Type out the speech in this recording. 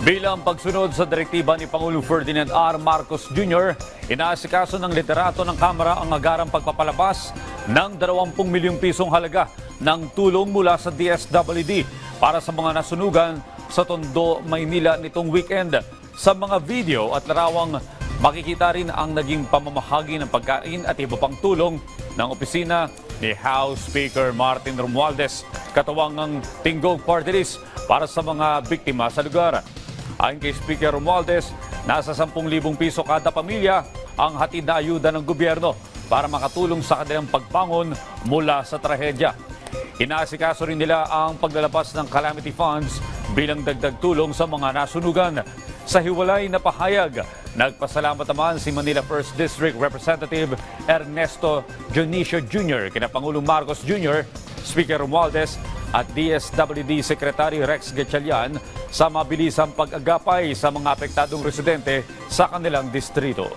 Bilang pagsunod sa direktiba ni Pangulong Ferdinand R. Marcos Jr., inaasikaso ng liderato ng Kamara ang agarang pagpapalabas ng 20 milyong pisong halaga ng tulong mula sa DSWD para sa mga nasunugan sa Tondo, Maynila nitong weekend. Sa mga video at larawang makikita rin ang naging pamamahagi ng pagkain at iba pang tulong ng opisina ni House Speaker Martin Romualdez, katuwang ng Tinggog Party para sa mga biktima sa lugar. Ayon kay Speaker Romualdez, nasa 10,000 piso kada pamilya ang hatid na ayuda ng gobyerno para makatulong sa kanilang pagbangon mula sa trahedya. Inaasikaso rin nila ang paglalabas ng calamity funds bilang dagdag tulong sa mga nasunugan. Sa hiwalay na pahayag, nagpasalamat naman si Manila 1st District Representative Ernesto Dionisio Jr. kina Pangulong Marcos Jr., Speaker Romualdez at DSWD Secretary Rex Gatchalian sa mabilisang pag-agapay sa mga apektadong residente sa kanilang distrito.